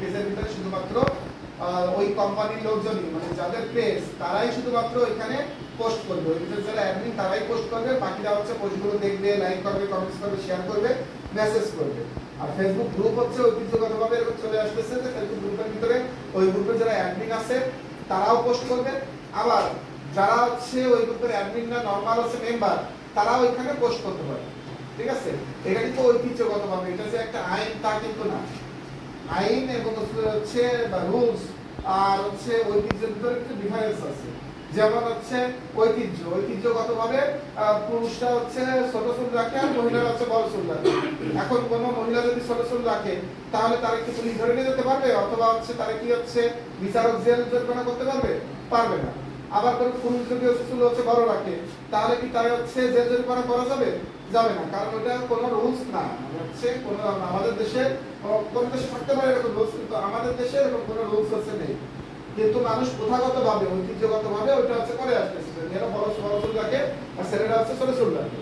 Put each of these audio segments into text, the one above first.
পেজের ভিতরে শুধুমাত্র ওই কোম্পানির লোকজনই মানে যাদের পেজ তারাই শুধুমাত্র ওইখানে পোস্ট করবে। ওই ভিতরে যারা অ্যাডমিন তারাই পোস্ট করবে। বাকিরা হচ্ছে পোস্টগুলো দেখবে লাইক করবে কমেন্টস করবে শেয়ার করবে মেসেজ করবে। আর ফেসবুক গ্রুপ হচ্ছে ঐতিহ্যগতভাবে এরকম চলে আসতেছে যে ফেসবুক গ্রুপের ভিতরে ওই গ্রুপে যারা অ্যাডমিন আছে, তারাও পোস্ট করবে। আবার যারা হচ্ছে ওই গ্রুপের অ্যাডমিন না নর্মাল হচ্ছে মেম্বার তারাও ওইখানে পোস্ট করতে পারে। ঠিক আছে? এটা কিন্তু ঐতিহ্যগতভাবে, এটা যে একটা আইন তা কিন্তু না। আইন এবং হচ্ছে বা রুলস আর হচ্ছে ঐতিহ্যের ভিতরে একটু ডিফারেন্স আছে। যেমন হচ্ছে ঐতিহ্য ঐতিহ্যগতভাবে আহ, পুরুষরা হচ্ছে ছোট চুল রাখে আর মহিলারা হচ্ছে বড় চুল রাখে। এখন কোন মহিলা যদি ছোট চুল রাখে তাহলে তারা কি পুলিশ ধরে নিয়ে যেতে পারবে? অথবা হচ্ছে তারা কি হচ্ছে বিচারক জেল জরিমানা করতে পারবে? পারবে না। আবার কোন পুরুষ যদি চুল হচ্ছে বড় রাখে তাহলে কি তারা হচ্ছে জেল জরিমানা করা যাবে? যাবে না কারণ ওটা কোনো রুলস না। মানে হচ্ছে কোনো আমাদের দেশে কোন থাকতে পারে এরকম রুলস কিন্তু আমাদের দেশে এরকম কোনো রুলস হচ্ছে নেই। কিন্তু মানুষ প্রথাগত ভাবে ঐতিহ্যগত ভাবে ওইটা হচ্ছে করে আসতেছে। মেয়েরা বড় বড় রাখে আর ছেলেরা হচ্ছে ছোট রাখে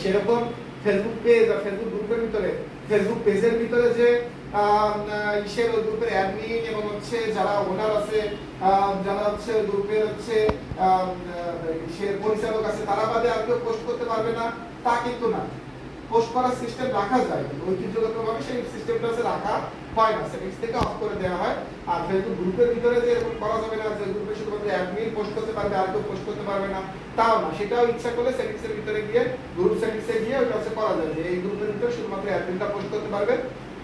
সেরকম ফেসবুক পেজ আর ফেসবুক গ্রুপের ভিতরে ফেসবুক পেজের ভিতরে যে ইসের গ্রুপের অ্যাডমিন এবং হচ্ছে যারা ওনার আছে যারা হচ্ছে গ্রুপের হচ্ছে আহ, পরিচালক আছে তারা বাদে আর কেউ পোস্ট করতে পারবে না। তা কিন্তু না। পোস্ট করার সিস্টেম রাখা যায় ঐতিহ্যগতভাবে সেই সিস্টেমটা হচ্ছে রাখা হয় না। সেটিংস থেকে অফ করে দেওয়া হয়। আর ফেসবুক গ্রুপের ভিতরে যে এরকম করা যাবে না, যে গ্রুপে শুধুমাত্র অ্যাডমিন পোস্ট করতে পারবে, আর কেউ পোস্ট করতে পারবে না, তাও না। সেটাও ইচ্ছা করলে সেটিংস এর ভিতরে গিয়ে গ্রুপ সেটিংস গিয়ে ওটা হচ্ছে করা যায় যে এই গ্রুপের ভিতরে শুধুমাত্র অ্যাডমিনটা পোস্ট করতে পারবে,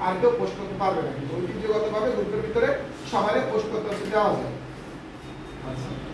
আর কেউ পোস্ট করতে পারবে না। কিন্তু ঐতিহ্যগতভাবে গ্রুপের ভিতরে সবাই পোস্ট করতে দেওয়া যায়। আচ্ছা।